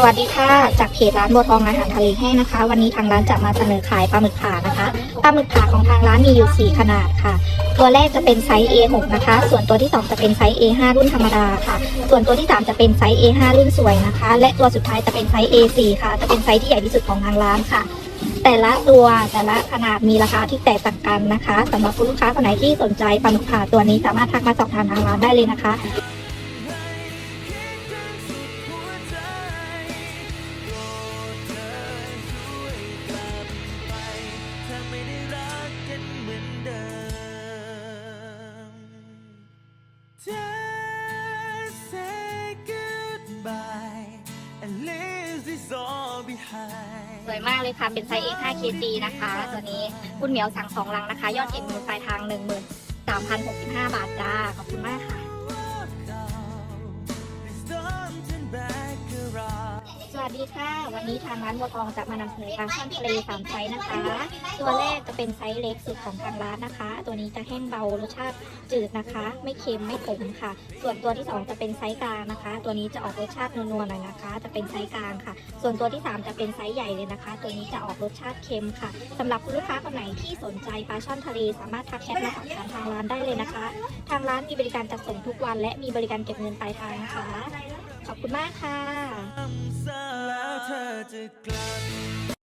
สวัสดีค่ะจากเพจร้านบัวทองอาหารทะเลแห้งนะคะ วันนี้ทางร้านจะมาเสนอขายปลาหมึกผ่านะคะปลาหมึกผ่าของทางร้านมีอยู่ 4 ขนาดค่ะ ตัวแรกจะเป็นไซส์ A6 นะคะ ส่วนตัวที่ 2 จะเป็นไซส์ A5 รุ่นธรรมดาค่ะ ส่วนตัวที่ 3 จะเป็นไซส์ A5 รุ่นสวยนะคะ และตัวสุดท้ายจะเป็นไซส์ A4 ค่ะ จะเป็นไซส์ที่ใหญ่ที่สุดของทางร้านค่ะ แต่ละตัวแต่ละขนาดมีราคาที่แตกต่างกันนะคะสำหรับคุณลูกค้าคนไหนที่สนใจปลาหมึกผ่าตัวนี้สามารถทักมาสอบถามทางร้านได้เลยนะคะ สวยมากเลยค่ะ เป็นไซส์ A5 kg นะคะ ตัวนี้คุณเหมียวสั่งสองลังนะคะ ยอดเก็บเงินปลายทาง 13,065 บาทจ้า ขอบคุณมากค่ะ วัสดีค่ะ วันนี้ทางร้านบัวทองจะมานำเสนอปลาช่อนทะเลสามไซส์นะคะ ตัวแรกจะเป็นไซส์เล็กสุดของทางร้านนะคะ ตัวนี้จะแห้งเบารสชาติจืดนะคะ ไม่เค็มไม่ขมค่ะ ส่วนตัวที่สองจะเป็นไซส์กลางนะคะ ตัวนี้จะออกรสชาตินัวๆหน่อยนะคะ จะเป็นไซส์กลางค่ะ ส่วนตัวที่สามจะเป็นไซส์ใหญ่เลยนะคะ ตัวนี้จะออกรสชาติเค็มค่ะสำหรับคุณลูกค้าคนไหนที่สนใจปลาช่อนทะเลสามารถทักแชทมาสอบถามทางร้านได้เลยนะคะ ทางร้านมีบริการจัดส่งทุกวัน และมีบริการเก็บเงินปลายทางนะคะขอบคุณมากค่ะ เธอจะกลับ